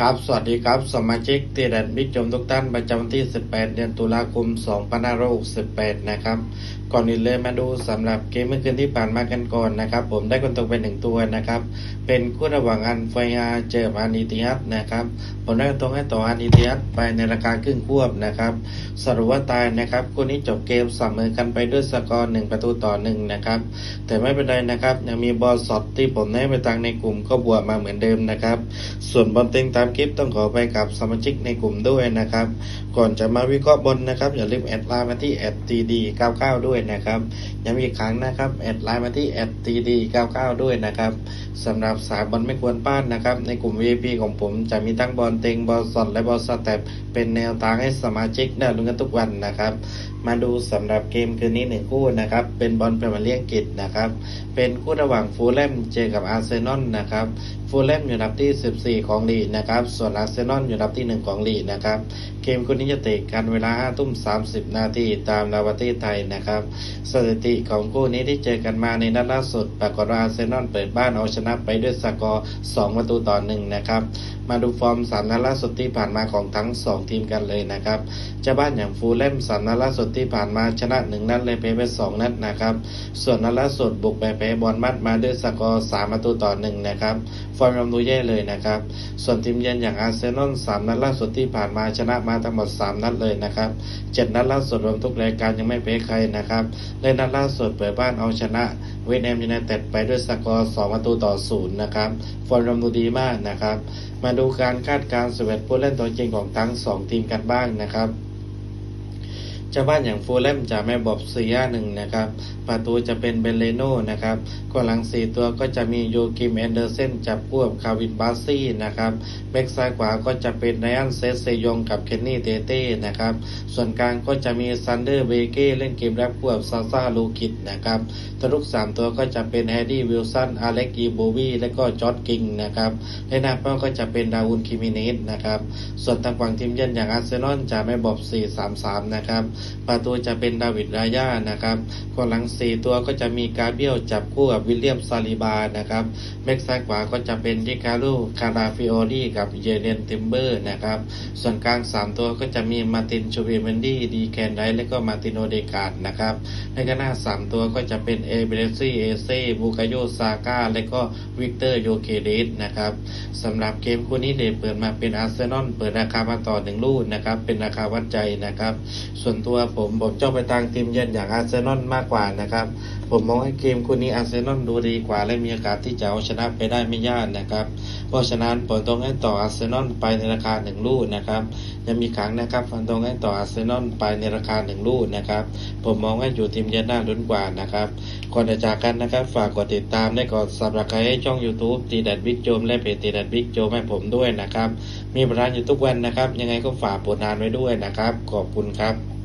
ครับ สวัสดีครับสมาชิกตีแดนบิ๊กจมทุกท่านประจำวันที่ 18 เดือนตุลาคม 2568 นะครับ ก่อนอื่นเลยมาดูสำหรับเกมเมื่อคืนที่ผ่านมากันก่อนนะครับ ผมได้คนตกไปหนึ่งตัวนะครับ เป็นคู่ระหว่างอันไฟอาเจอกับอานิติฮัตนะครับ ผมได้ตรงให้ต่ออานิติฮัตไปในราคาครึ่งควบนะครับ สรุปว่าตายนะครับ คู่นี้จบเกมเสมอกันไปด้วยสกอร์หนึ่งประตูต่อหนึ่งนะครับ แต่ไม่เป็นไรนะครับยังมีบอลสดที่ผมได้ไปตังในกลุ่มก็บวกมาเหมือนเดิมนะครับ ส่วนบอลเต็งตามคลิปต้องขอไปกับสมาชิกในกลุ่มด้วยนะครับ ก่อนจะมาวิเคราะห์บอลนะครับ อย่าลืมแอดไลน์มาที่แอดตีดี99ด้วยนะครับย้ำอีกครั้งนะครับแอดไลน์มาที่แอดตีดี99ด้วยนะครับสำหรับสายบอลไม่ควรพลาดนะครับ ในกลุ่ม VIP ของผมจะมีทั้งบอลเต็งบอลสดและบอลสเต็ปเป็นแนวทางให้สมาชิกได้ลุ้นกันทุกวันนะครับ มาดูสำหรับเกมคืนนี้หนึ่งคู่นะครับ เป็นบอลเปรมาเลียงกิจนะครับ เป็นคู่ระหว่างฟูลแลมเจอกับอาร์เซนอลนะครับ ฟูลแลมอยู่อันดับที่ 14 ของลีกนะครับส่วนอาร์เซนอลอยู่อันดับที่ 1 ของลีกนะครับ เกมคู่นี้จะเตะกันเวลา5ทุ่ม 30 นาทีตามลาวประเทศไทยนะครับ สถิติของคู่นี้ที่เจอกันมาในนัดล่าสุด ปรากฏว่าอาร์เซนอลเปิดบ้านเอาชนะไปด้วยสกอร์ 2 ประตูต่อ1นะครับ มาดูฟอร์ม3นัดล่าสุดที่ผ่านมาของทั้ง 2 ทีมกันเลยนะครับเจ้าบ้านอย่างฟูลแลมสามนัดล่าสุดที่ผ่านมาชนะ 1 นัดเลยแพ้ไป2นัดนะครับ ส่วนนัดล่าสุดบุกไปแพ้บอลมัดมาด้วยสกอร์3ประตูต่อ1นะครับฟอร์มยังดูแย่เลยนะครับ ส่วนทีมเยือนอย่างอาร์เซนอล3นัดล่าสุดที่ผ่านมาชนะมาทั้งหมด 3 นัดเลยนะครับ7นัดล่าสุดรวมทุกรายการยังไม่แพ้ใครนะครับและนัดล่าสุดเปิดบ้านเอาชนะเวสต์แฮมยูไนเต็ดไปด้วยสกอร์2ประตูต่อ0นะครับฟอร์มยังดูดีมากนะครับมาดูการคาดการณ์สเวตผู้เล่นตัวจริงของทั้ง 2 ทีมกันบ้างนะครับ เจ้าบ้านอย่างฟูลแลมจะไม่บอกซีย่าหนึ่งนะครับ ประตูจะเป็นเบนเลโน่นะครับกอนหลังสี่ตัวก็จะมีโยกิมแอนเดอร์เซนจับคู่กับคาวินบาซี่นะครับแบ็กซ้ายขวาก็จะเป็นไดอันเซสเซยงกับเคนนี่เตเต้นะครับ ส่วนกลางก็จะมีซันเดอร์เบเก้เล่นเกมรับคู่กับซาซาลูคิดนะครับตัวลูกสามตัวก็จะเป็นแฮร์ดี้วิลสันอเล็กอีโบวีและก็จอร์ดกิงนะครับและหน้าเป้าก็จะเป็นดาวุนคิมิเนสนะครับส่วนทางฝั่งทีมเยือนอย่างอาร์เซนอลจะไม่บอก4-3-3 นะครับประตูจะเป็นดาวิดรายานะครับกองหลัง 4 ตัวก็จะมีกาเบียลจับคู่กับวิลเลียมซาลิบานะครับแบ็กซ้ายขวาก็จะเป็นดิคารูคาราฟิโอลีกับเยเดนติมเบอร์นะครับส่วนกลาง 3 ตัวก็จะมีมาตินชูเวเมนดี้ดีแคนไดและก็มาติโนเดกาดนะครับในกหน้า 3 ตัวก็จะเป็นเอเบเรซี่เอเซ่บูกาโยซาก้าและก็วิกเตอร์โยเคเดสนะครับสำหรับเกมคู่นี้เดเปิดมาเป็นอาร์เซนอลเปิดราคามาต่อหนึ่งลูกนะครับเป็นราคาวัดใจนะครับส่วนตัวผมผมจ้องไปทางทีมเยือนอย่างอาร์เซนอลมากกว่านะครับ ผมมองให้เกมคู่นี้อาร์เซนอลดูดีกว่า และมีโอกาสที่จะเอาชนะไปได้ไม่ยากนะครับ เพราะฉะนั้นผมต้องให้ต่ออาร์เซนอลไปในราคาหนึ่งลูกนะครับยังมีครั้งนะครับฟันตรงให้ต่ออาร์เซนอลไปในราคาหนึ่งลูกนะครับ ผมมองให้อยู่ทีมเยือนน่าลุ้นกว่านะครับก่อนจะจากกันนะครับ ฝากกดติดตามและกดสับสไครต์ให้ช่อง YouTube ตีดัดบิ๊กโจมและเพจตีดัดบิ๊กโจมให้ผมด้วยนะครับมีประธานอยู่ทุกวันนะครับ ยังไงก็ฝากผลงานไว้ด้วยนะครับ ขอบคุณครับ